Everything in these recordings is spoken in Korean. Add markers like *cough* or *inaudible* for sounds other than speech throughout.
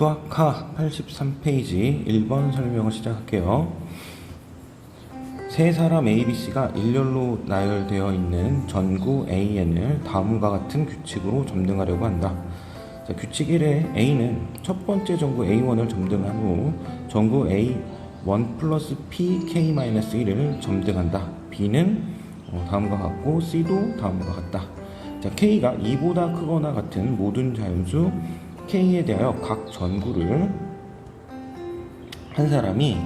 수학하 83페이지 1번 설명을 시작할게요. 세 사람 ABC가 일렬로 나열되어 있는 전구 AN을 다음과 같은 규칙으로 점등하려고 한다. 자, 규칙 1에 A는 첫 번째 전구 A1을 점등한 후 전구 A1 플러스 PK-1을 점등한다. B는 어, 다음과 같고 C도 다음과 같다. 자, K가 2보다 크거나 같은 모든 자연수 K에 대하여 각 전구를 한 사람이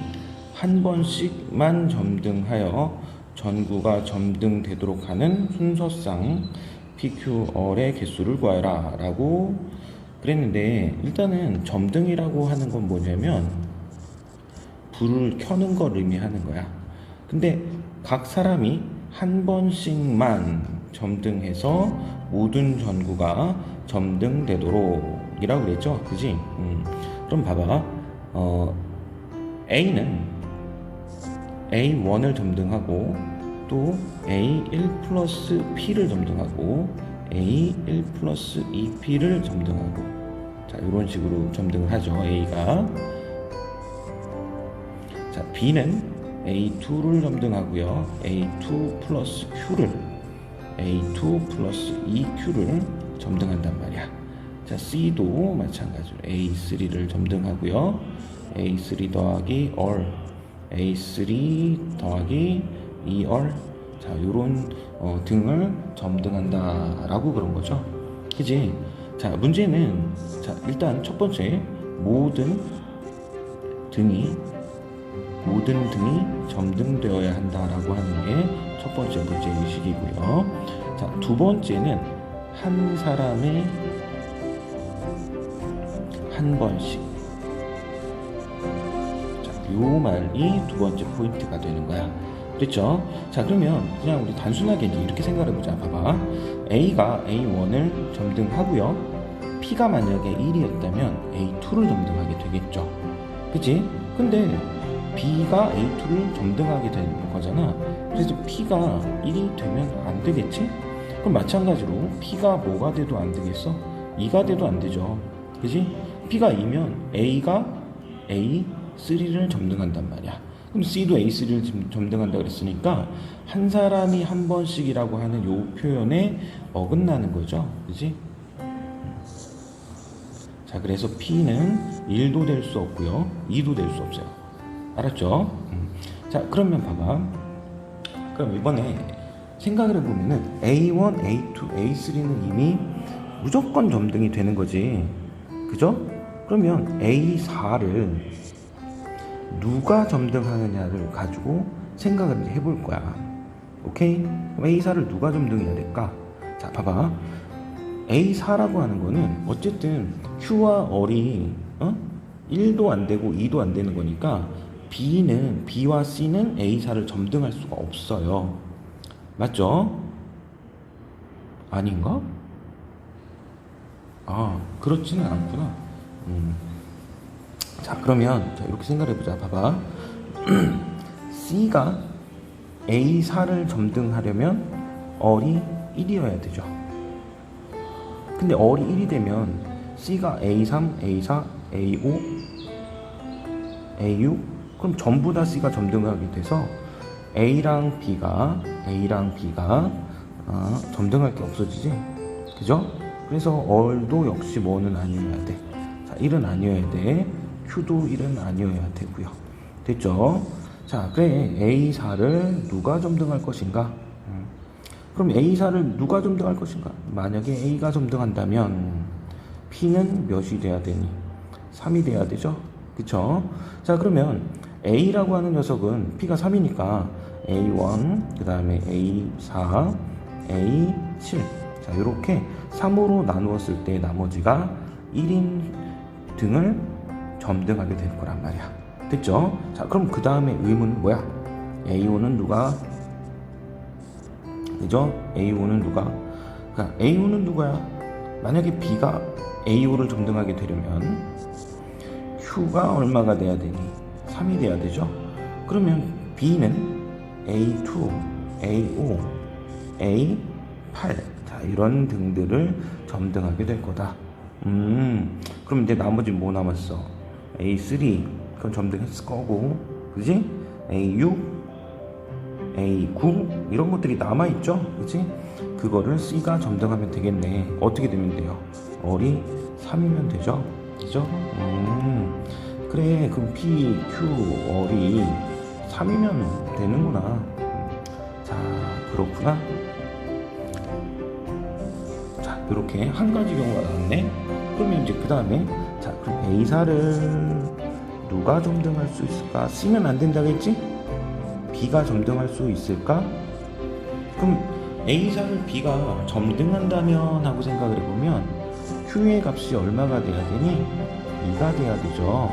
한 번씩만 점등하여 전구가 점등되도록 하는 순서상 PQR의 개수를 구하라 라고 그랬는데 일단은 점등이라고 하는 건 뭐냐면 불을 켜는 걸 의미하는 거야. 근데 각 사람이 한 번씩만 점등해서 모든 전구가 점등되도록 이라고 그랬죠. 그지? 음. 그럼 봐봐. 어, A는 A1을 점등하고 또 A1 플러스 P를 점등하고 A1 플러스 2P를 점등하고 자 이런 식으로 점등을 하죠 A가 자 B는 A2를 점등하고요 A2 플러스 Q를 A2 플러스 2Q를 점등한단 말이야 자 C도 마찬가지로 A3를 점등하고요. A3 더하기 all A3 더하기 2얼 자 요런 어, 등을 점등한다라고 그런 거죠. 그지? 자 문제는 자 일단 첫 번째 모든 등이 모든 등이 점등되어야 한다라고 하는 게 첫 번째 문제 의식이고요. 자 두 번째는 한 사람의 한 번씩 요 말이 두 번째 포인트가 되는 거야. 그랬죠? 자, 그러면 그냥 우리 단순하게 이렇게 생각해 보자. 봐봐. A가 A1을 점등하고요. P가 만약에 1이었다면 A2를 점등하게 되겠죠. 그치? 근데 B가 A2를 점등하게 되는 거잖아. 그래서 P가 1이 되면 안 되겠지? 그럼 마찬가지로 P가 뭐가 돼도 안 되겠어? 2가 돼도 안 되죠. 그지? P가 2면 A가 A 3를 점등한단 말이야. 그럼 C도 A3를 지금 점등한다 그랬으니까 한 사람이 한 번씩이라고 하는 요 표현에 어긋나는 거죠. 그지? 자, 그래서 P는 1도 될 수 없고요. 2도 될 수 없어요. 알았죠? 음. 자, 그러면 봐봐. 그럼 이번에 생각을 해보면은 A1, A2, A3는 이미 무조건 점등이 되는 거지. 그죠? 그러면 A4를 누가 점등하느냐를 가지고 생각을 해볼 거야. 오케이? 그럼 A4를 누가 점등해야 될까? 자, 봐봐. A4라고 하는 거는 어쨌든 Q와 R이 어? 1도 안 되고 2도 안 되는 거니까 B는 B와 C는 A4를 점등할 수가 없어요. 맞죠? 아닌가? 아, 그렇지는 않구나. 음. 자 그러면 자, 이렇게 생각해 보자 봐봐 *clears throat* C가 A4를 점등하려면 얼이 1이어야 되죠 근데 얼이 1이 되면 C가 A3, A4, A5, A6 그럼 전부 다 C가 점등하게 돼서 A랑 B가 A랑 B가 어, 점등할 게 없어지지 그죠? 그래서 얼도 역시 뭐는 아니어야 돼 자, 1은 아니어야 돼 Q도 1은 아니어야 되고요. 됐죠? 자, 그래 A4를 누가 점등할 것인가? 음. 그럼 A4를 누가 점등할 것인가? 만약에 A가 점등한다면 P는 몇이 돼야 되니? 3이 돼야 되죠? 그쵸? 자, 그러면 A라고 하는 녀석은 P가 3이니까 A1, 그 다음에 A4, A7. 자, 이렇게 3으로 나누었을 때 나머지가 1인 등을 점등하게 될 거란 말이야. 됐죠? 자, 그럼 그 다음에 의문은 뭐야? A5는 누가? 그죠? A5는 누가? 그러니까 A5는 누구야? 만약에 B가 A5를 점등하게 되려면 Q가 얼마가 돼야 되니? 3이 돼야 되죠? 그러면 B는 A2, A5, A8 자, 이런 등들을 점등하게 될 거다. 음, 그럼 이제 나머지 뭐 남았어? A3 그건 점등했을 거고, 그지? A6, A9 이런 것들이 남아 있죠, 그지? 그거를 C가 점등하면 되겠네. 어떻게 되면 돼요? 얼이 3이면 되죠, 그죠? 음, 그래, 그럼 P, Q, 얼이 3이면 되는구나. 음, 자, 그렇구나. 자, 이렇게 한 가지 경우가 나왔네. 그러면 이제 그 다음에 자, 그럼 A사를 누가 점등할 수 있을까? C는 안 된다겠지? B가 점등할 수 있을까? 그럼 A사를 B가 점등한다면 하고 생각을 해보면 Q의 값이 얼마가 돼야 되니? 2가 돼야 되죠.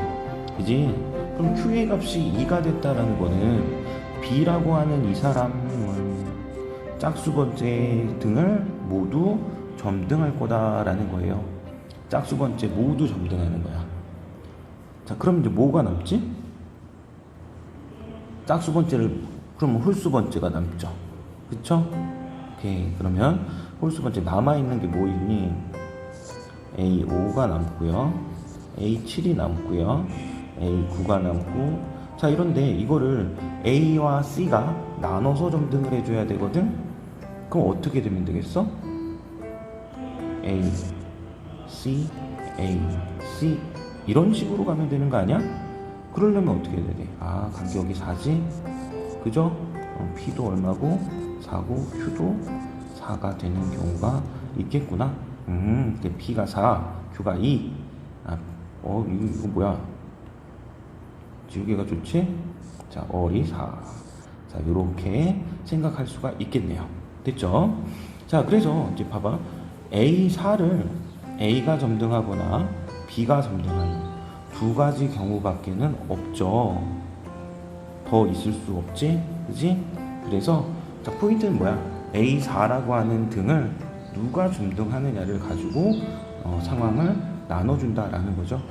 그지? 그럼 Q의 값이 2가 됐다라는 거는 B라고 하는 이 사람은 짝수 번째 등을 모두 점등할 거다라는 거예요. 짝수 번째 모두 점등하는 거야. 자, 그럼 이제 뭐가 남지? 짝수 번째를 그럼 홀수 번째가 남죠. 그쵸? 오케이. 그러면 홀수 번째 남아 있는 게 뭐 있니? A5가 남고요. A7이 남고요. A9가 남고 자, 이런데 이거를 A와 C가 나눠서 점등을 해 줘야 되거든. 그럼 어떻게 되면 되겠어? A C A C 이런 식으로 가면 되는 거 아니야? 그러려면 어떻게 해야 돼? 아 간격이 4지? 그죠? 어, P도 얼마고 4고 Q도 4가 되는 경우가 있겠구나 음 근데 P가 4 Q가 2 아, 어 이거, 이거 뭐야 지우개가 좋지? 자 얼이 4 자, 요렇게 생각할 수가 있겠네요. 됐죠? 자, 그래서 이제 봐봐. A4를 A가 점등하거나 B가 점등하는 두 가지 경우밖에는 없죠. 더 있을 수 없지? 그지? 그래서 자, 포인트는 뭐야? A4라고 하는 등을 누가 점등하느냐를 가지고 어, 상황을 나눠준다라는 거죠.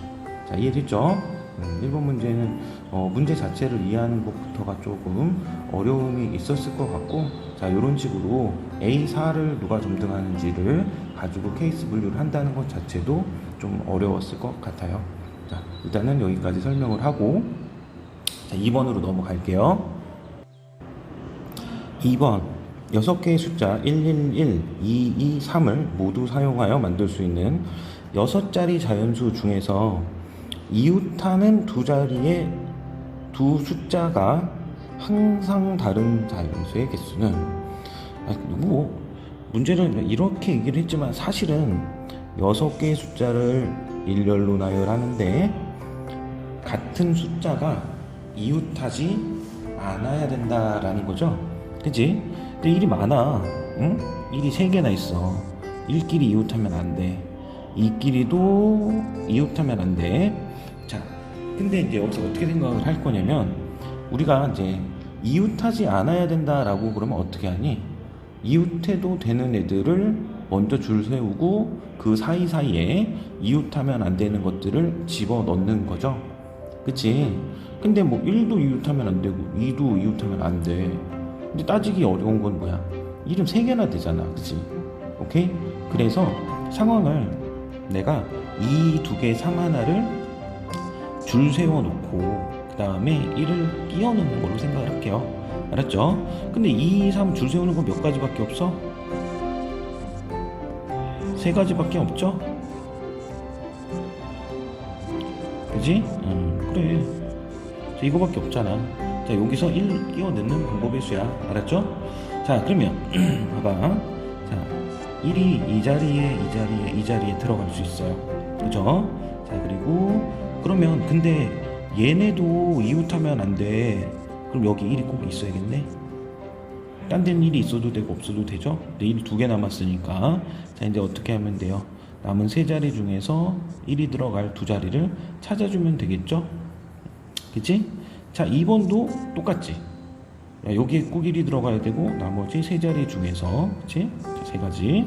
자, 이해됐죠? 음, 1번 문제는 어, 문제 자체를 이해하는 것부터가 조금 어려움이 있었을 것 같고 자 이런 식으로 A4를 누가 점등하는지를 가지고 케이스 분류를 한다는 것 자체도 좀 어려웠을 것 같아요. 자 일단은 여기까지 설명을 하고 자 2번으로 넘어갈게요. 2번 6개의 숫자 111, 223을 모두 사용하여 만들 수 있는 6자리 자연수 중에서 이웃하는 두 자리의 두 숫자가 항상 다른 자연수의 개수는 아, 뭐 문제는 이렇게 얘기를 했지만 사실은 여섯 개의 숫자를 일렬로 나열하는데 같은 숫자가 이웃하지 않아야 된다라는 거죠. 그지? 근데 일이 많아. 응? 일이 세 개나 있어. 일끼리 이웃하면 안 돼. 이끼리도 이웃하면 안 돼. 자, 근데 이제 여기서 어떻게 생각을 할 거냐면 우리가 이제 이웃하지 않아야 된다라고 그러면 어떻게 하니? 이웃해도 되는 애들을 먼저 줄 세우고 그 사이사이에 이웃하면 안 되는 것들을 집어 넣는 거죠. 그치? 근데 뭐 1도 이웃하면 안 되고 2도 이웃하면 안 돼. 근데 따지기 어려운 건 뭐야? 이름 3개나 되잖아. 그치? 오케이? 그래서 상황을 내가 이 두 개 상 하나를 줄 세워 놓고 그 다음에 1을 끼워 넣는 걸로 생각을 할게요. 알았죠? 근데 2, 3 줄 세우는 건 몇 가지밖에 없어? 세 가지밖에 없죠? 그지? 음, 그래. 자, 이거밖에 없잖아. 자, 여기서 1 끼워 넣는 방법의 수야. 알았죠? 자, 그러면, *clears throat* 봐봐. 자, 1이 이 자리에, 이 자리에, 이 자리에 들어갈 수 있어요. 그죠? 자, 그리고, 그러면, 근데 얘네도 이웃하면 안 돼. 그럼 여기 1이 꼭 있어야겠네. 딴 데는 1이 있어도 되고 없어도 되죠? 근데 1이 두 개 남았으니까. 자, 이제 어떻게 하면 돼요? 남은 세 자리 중에서 1이 들어갈 두 자리를 찾아주면 되겠죠? 그치? 자, 2번도 똑같지? 야, 여기에 꼭 1이 들어가야 되고, 나머지 세 자리 중에서, 그치? 자, 세 가지.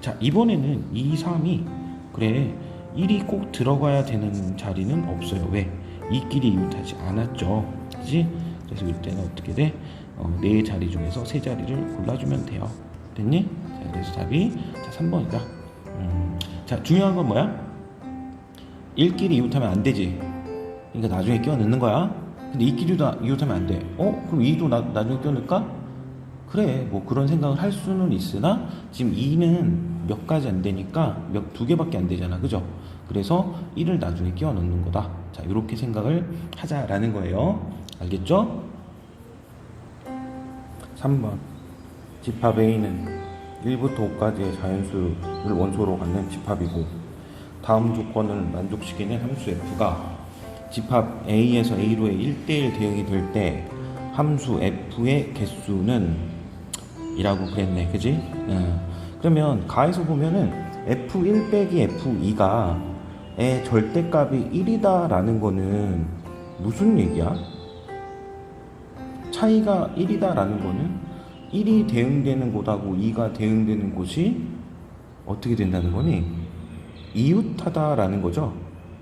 자, 이번에는 2, 3이, 그래, 1이 꼭 들어가야 되는 자리는 없어요. 왜? 이끼리 이웃하지 않았죠. 그치? 그래서 이때는 어떻게 돼? 어, 네 자리 중에서 세 자리를 골라주면 돼요. 됐니? 자, 그래서 답이 자, 3번이다. 음, 자, 중요한 건 뭐야? 1끼리 이웃하면 안 되지. 그러니까 나중에 끼워 넣는 거야. 근데 2끼리도 이웃하면 안 돼. 어? 그럼 2도 나, 나중에 끼워 넣을까? 그래, 뭐 그런 생각을 할 수는 있으나 지금 2는 몇 가지 안 되니까 몇 두 개밖에 안 되잖아, 그죠? 그래서 1을 나중에 끼워 넣는 거다. 자, 이렇게 생각을 하자라는 거예요. 알겠죠? 3번 집합 A는 1부터 5까지의 자연수를 원소로 갖는 집합이고 다음 조건을 만족시키는 함수 f가 집합 A에서 A로의 1대1 대응이 될 때 함수 f의 개수는 이라고 그랬네 그지? 응. 그러면 가에서 보면은 f1 빼기 f2가 의 절대값이 1이다 라는 거는 무슨 얘기야? 차이가 1이다 라는 거는 1이 대응되는 곳하고 2가 대응되는 곳이 어떻게 된다는 거니? 이웃하다 라는 거죠.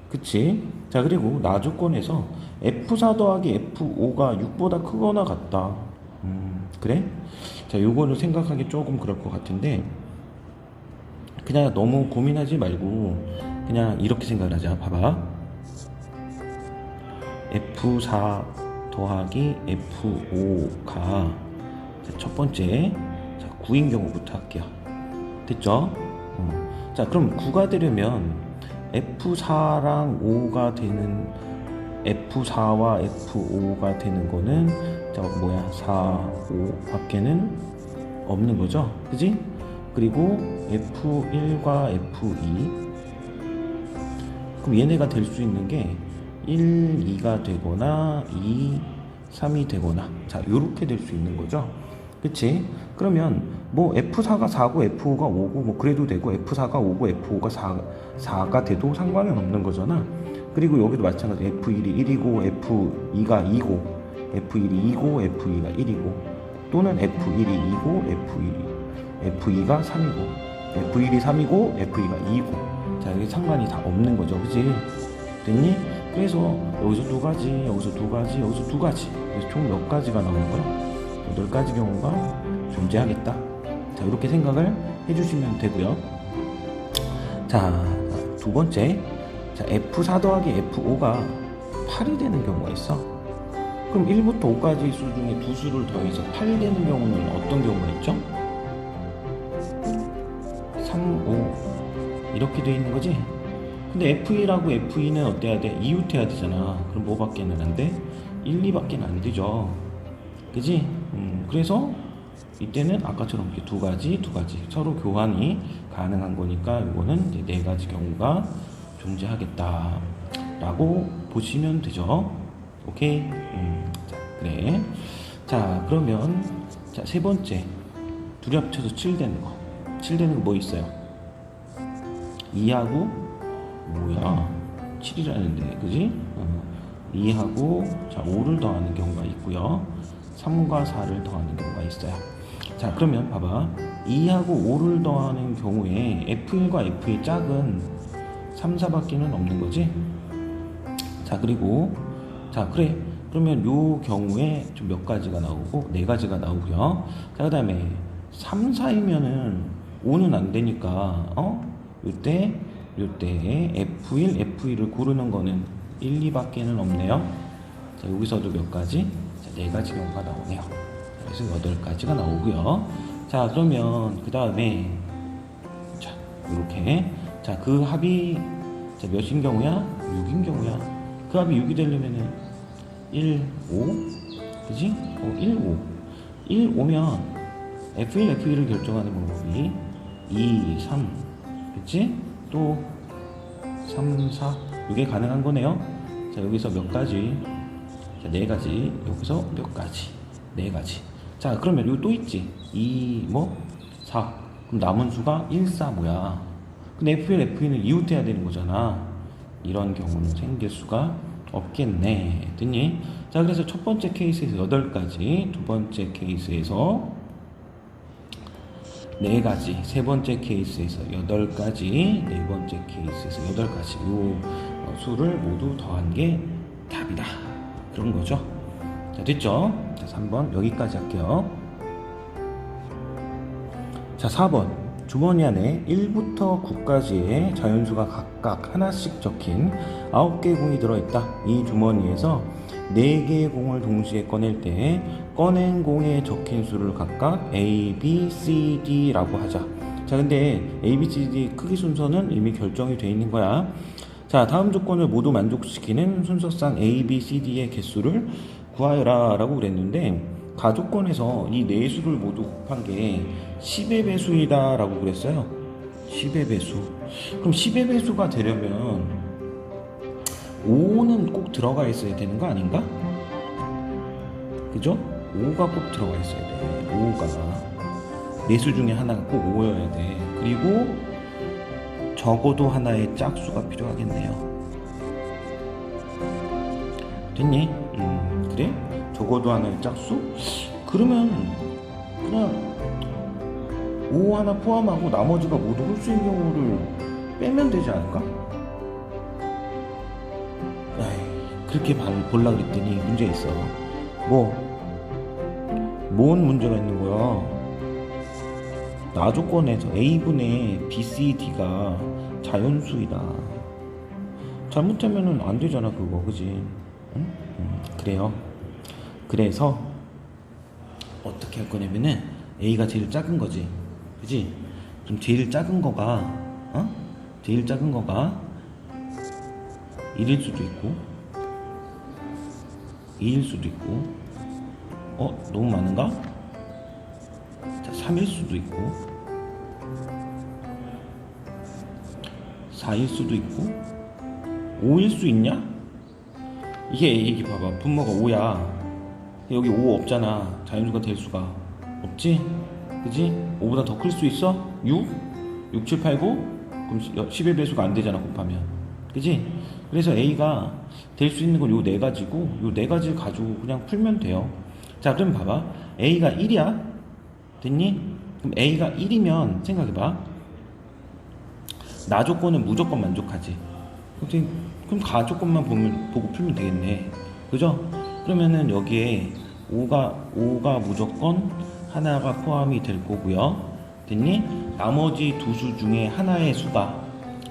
그치? 자, 그리고 나조건에서 F4 더하기 F5가 6보다 크거나 같다. 음, 그래? 자, 요거를 생각하기 조금 그럴 것 같은데, 그냥 너무 고민하지 말고, 그냥 이렇게 생각을 하자. 봐봐. F4 더하기 F5가 첫 번째 자, 9인 경우부터 할게요. 됐죠? 어. 자, 그럼 9가 되려면 F4랑 5가 되는 F4와 F5가 되는 거는 자, 뭐야? 4, 5 밖에는 없는 거죠. 그지? 그리고 F1과 F2 그럼 얘네가 될 수 있는 게 1, 2가 되거나 2, 3이 되거나. 자 요렇게 될 수 있는 거죠? 그치? 그러면 뭐 F4가 4고 F5가 5고 뭐 그래도 되고 F4가 5고 F5가 4, 4가 돼도 상관은 없는 거잖아. 그리고 여기도 마찬가지. F1이 1이고 F2가 2고 F1이 2고 F2가 1이고 또는 F1이 2고 F1이 F2가 3이고 F1이 3이고 F2가 2고. 자 이게 상관이 다 없는 거죠. 그치? 됐니? 그래서 여기서 두 가지, 여기서 두 가지, 여기서 두 가지. 그래서 총 몇 가지가 나오는 거야? 여덟 가지 경우가 존재하겠다. 자, 이렇게 생각을 해주시면 되고요. 자, 두 번째. 자, F4 더하기 F5가 8이 되는 경우가 있어. 그럼 1부터 5까지 수 중에 두 수를 더해서 8이 되는 경우는 어떤 경우가 있죠? 3, 5. 이렇게 돼 있는 거지? 근데 F1하고 F2는 어때야 돼? 이웃 해야 되잖아. 그럼 뭐밖에는 안 돼? 1, 2밖에는 안 되죠. 그지? 음, 그래서 이때는 아까처럼 이렇게 두 가지, 두 가지 서로 교환이 가능한 거니까 이거는 이제 네 가지 경우가 존재하겠다. 라고 보시면 되죠. 오케이? 음, 자, 그래. 자, 그러면 자, 세 번째. 둘이 합쳐서 7 되는 거. 7 되는 거 뭐 있어요? 2하고 뭐야 7이라는데 그지? 어, 2하고 자 5를 더하는 경우가 있고요. 3과 4를 더하는 경우가 있어요. 자 그러면 봐봐. 2하고 5를 더하는 경우에 F1과 F의 짝은 3, 4밖에는 없는 거지? 자 그리고 자 그래. 그러면 요 경우에 좀 몇 가지가 나오고 네 가지가 나오고요. 자 그 다음에 3, 4이면은 5는 안 되니까 어? 요때 요때 F1, F2를 고르는 거는 1, 2밖에는 없네요. 자, 여기서도 몇 가지? 자, 네 가지 경우가 나오네요. 그래서 여덟 가지가 나오고요. 자, 그러면 그 다음에 자, 이렇게 자, 그 합이 자, 몇인 경우야? 6인 경우야. 그 합이 6이 되려면은 1, 5, 그지? 어, 1, 5. 1, 5면 F1, F2를 결정하는 방법이 2, 3, 그치? 또 3, 4 이게 가능한 거네요. 자 여기서 몇 가지, 자, 네 가지, 여기서 몇 가지, 네 가지. 자 그러면 여기 또 있지. 2, 뭐 4. 그럼 남은 수가 1, 4 뭐야? 근데 F1, F2는 이웃해야 되는 거잖아. 이런 경우는 생길 수가 없겠네. 됐니? 자 그래서 첫 번째 케이스에서 8가지, 두 번째 케이스에서 네 가지, 세 번째 케이스에서 여덟 가지, 네 번째 케이스에서 여덟 가지 요 어, 수를 모두 더한 게 답이다. 그런 거죠. 자, 됐죠? 자, 3번 여기까지 할게요. 자, 4번. 주머니 안에 1부터 9까지의 자연수가 각각 하나씩 적힌 9개의 공이 들어있다. 이 주머니에서 4개의 공을 동시에 꺼낼 때 꺼낸 공에 적힌 수를 각각 A, B, C, D라고 하자. 자, 근데 A, B, C, D 크기 순서는 이미 결정이 돼 있는 거야. 자, 다음 조건을 모두 만족시키는 순서상 A, B, C, D의 개수를 구하여라 라고 그랬는데 가조건에서 이 네 수를 모두 곱한 게 10의 배수이다 라고 그랬어요 10의 배수 그럼 10의 배수가 되려면 5는 꼭 들어가 있어야 되는 거 아닌가? 그죠? 5가 꼭 들어가 있어야 돼 5가 네수 중에 하나가 꼭 5여야 돼 그리고 적어도 하나의 짝수가 필요하겠네요 됐니? 음, 그래? 적어도 하나의 짝수? 그러면 그냥 5 하나 포함하고 나머지가 모두 홀수인 경우를 빼면 되지 않을까? 에이, 그렇게 말 볼라 그랬더니 문제 있어. 뭐, 뭔 문제가 있는 거야? 나 조건에서 A분의 B, C, D가 자연수이다. 잘못하면은 안 되잖아, 그거, 그지? 응? 음, 그래요. 그래서 어떻게 할 거냐면은 A가 제일 작은 거지, 그지? 그럼 제일 작은 거가 어? 제일 작은 거가 1일 수도 있고 2일 수도 있고 어? 너무 많은가? 자, 3일 수도 있고 4일 수도 있고 5일 수 있냐? 이게 이게 봐봐 분모가 5야 여기 5 없잖아 자연수가 될 수가 없지? 그지? 5보다 더 클 수 있어? 6? 6, 7, 8, 9? 그럼 10의 배수가 안 되잖아 곱하면 그지? 그래서 A가 될 수 있는 건 요 네 가지고 요 네 가지를 가지고 그냥 풀면 돼요 자 그럼 봐봐 A가 1이야 됐니? 그럼 A가 1이면 생각해봐 나 조건은 무조건 만족하지 그럼 가 조건만 보면, 보고 풀면 되겠네 그죠? 그러면은 여기에 5가 5가 무조건 하나가 포함이 될 거고요 됐니? 나머지 두 수 중에 하나의 수가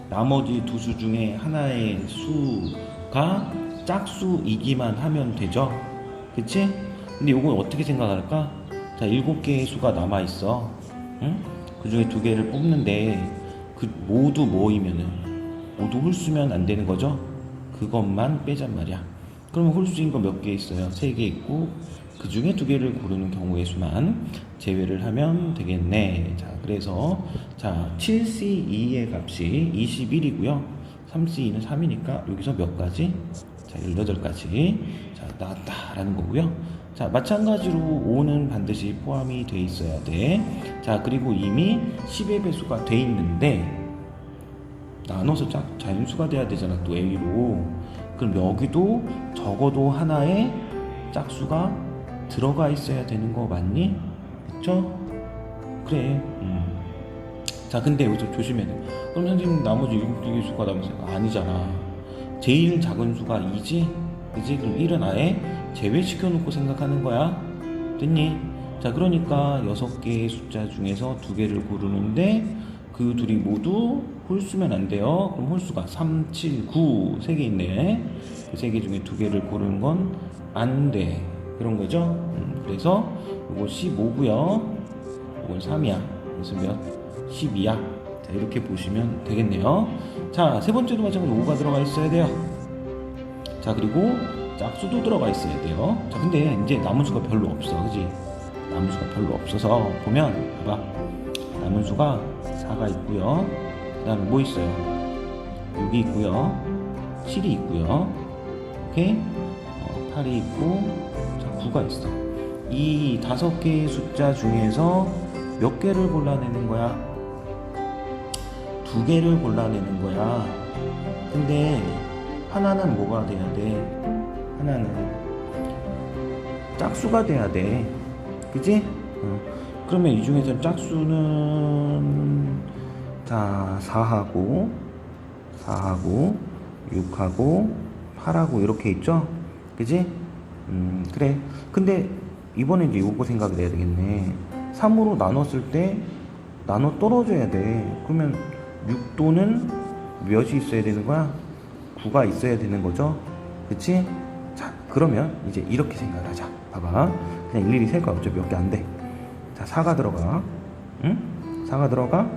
나머지 두 수 중에 하나의 수가 짝수이기만 하면 되죠 그치? 근데 이건 어떻게 생각할까? 자 일곱 개의 수가 남아 있어 응? 그 중에 두 개를 뽑는데 그 모두 모이면은 모두 홀수면 안 되는 거죠? 그것만 빼잔 말이야. 그러면 홀수인 거 몇 개 있어요? 세 개 있고 그 중에 두 개를 고르는 경우의 수만 제외를 하면 되겠네. 자, 그래서 자 7C2의 값이 21이고요. 3C2는 3이니까 여기서 몇 가지? 자, 18가지. 자, 나왔다라는 거고요. 자, 마찬가지로 5는 반드시 포함이 돼 있어야 돼. 자, 그리고 이미 10의 배수가 돼 있는데 나눠서 자, 자연수가 돼야 되잖아 또 A로 그럼 여기도 적어도 하나의 짝수가 들어가 있어야 되는 거 맞니? 그쵸? 그래 음. 자 근데 여기서 조심해야 돼 그럼 선생님 나머지 일곱 개의 수가 남으세요 아니잖아 제일 작은 수가 2지 그지? 그럼 1은 아예 제외시켜 놓고 생각하는 거야 됐니? 자 그러니까 여섯 개의 숫자 중에서 두 개를 고르는데 그 둘이 모두 홀수면 안 돼요. 그럼 홀수가 3, 7, 9, 세 개 있네. 그 세 개 중에 두 개를 고르는 건 안 돼. 그런 거죠. 음, 그래서 이거 15고요. 이건 3이야. 그래서 몇? 12야. 자, 이렇게 보시면 되겠네요. 자, 세 번째도 마찬가지로 5가 들어가 있어야 돼요. 자, 그리고 짝수도 들어가 있어야 돼요. 자, 근데 이제 남은 수가 별로 없어. 그지? 남은 수가 별로 없어서 보면 봐봐. 남은 수가 4가 있고요. 그 다음에 뭐 있어요? 6이 있고요. 7이 있고요. 오케이? 어, 8이 있고, 자, 9가 있어. 이 다섯 개의 숫자 중에서 몇 개를 골라내는 거야? 두 개를 골라내는 거야. 근데 하나는 뭐가 돼야 돼? 하나는 짝수가 돼야 돼. 그지? 어. 그러면 이 중에서 짝수는 자 4하고 4하고 6하고 8하고 이렇게 있죠? 그지? 음 그래 근데 이번에 이제 요거 생각을 해야 되겠네 3으로 나눴을 때 나눠 떨어져야 돼. 그러면 6도는 몇이 있어야 되는 거야? 9가 있어야 되는 거죠. 그치? 자, 그러면 이제 이렇게 생각을 하자. 봐봐. 그냥 일일이 셀 거야. 어차피 몇 개 안 돼. 자, 4가 들어가. 응? 4가 들어가.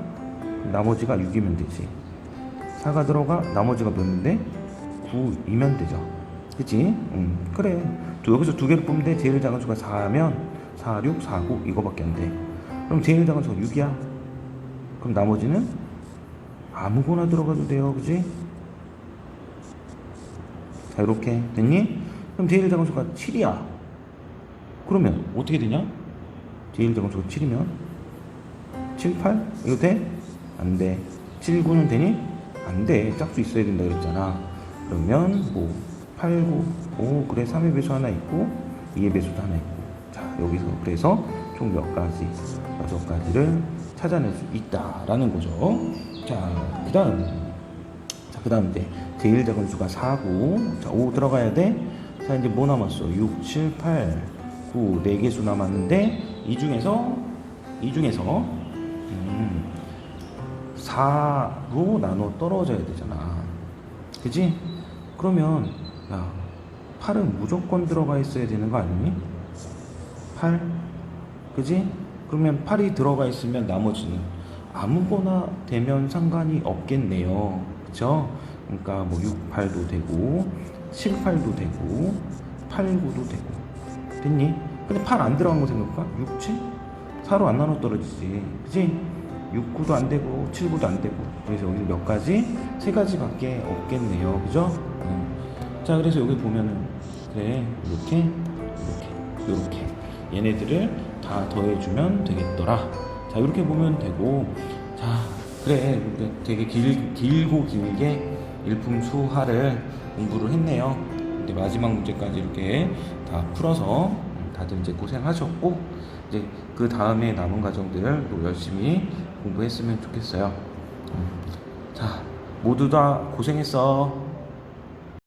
나머지가 6이면 되지. 4가 들어가. 나머지가 몇인데? 9이면 되죠. 그치? 응, 그래. 두- 여기서 두 개를 뽑는데 제일 작은 수가 4면 4, 6, 4, 9 이거밖에 안 돼. 그럼 제일 작은 수가 6이야. 그럼 나머지는 아무거나 들어가도 돼요. 그지? 자, 이렇게 됐니? 그럼 제일 작은 수가 7이야. 그러면 어떻게 되냐? 제일 작은 수가 7이면 7, 8? 이거 돼? 안 돼. 7, 9는 되니? 안 돼. 짝수 있어야 된다 그랬잖아. 그러면 뭐 8, 9, 5 그래 3의 배수 하나 있고 2의 배수도 하나 있고 자 여기서 그래서 총 몇 가지 여섯 가지를 찾아낼 수 있다라는 거죠. 자 그다음 자 그다음 이제 제일 작은 수가 4고 자5 들어가야 돼. 자 이제 뭐 남았어? 6, 7, 8, 9 4개 수 남았는데 이 중에서 이 중에서 음, 4로 나눠 떨어져야 되잖아. 그지? 그러면 야 8은 무조건 들어가 있어야 되는 거 아니니? 8 그지? 그러면 8이 들어가 있으면 나머지는 아무거나 되면 상관이 없겠네요 그쵸? 그러니까 뭐 6, 8도 되고 7, 8도 되고 8, 9도 되고 됐니? 근데 8 안 들어간 거 생각해봐 6, 7? 4로 안 나눠 떨어지지 그지? 6, 9도 안 되고 7, 9도 안 되고 그래서 여기 몇 가지? 세 가지밖에 없겠네요 그죠? 음. 자 그래서 여기 보면은 그래 이렇게 이렇게 이렇게 얘네들을 다 더해주면 되겠더라 자 이렇게 보면 되고 자 그래 되게 길, 길고 길게 일품 수하를 공부를 했네요. 근데 마지막 문제까지 이렇게 다 풀어서 다들 이제 고생하셨고 이제 그 다음에 남은 과정들도 열심히 공부했으면 좋겠어요. 음. 자 모두 다 고생했어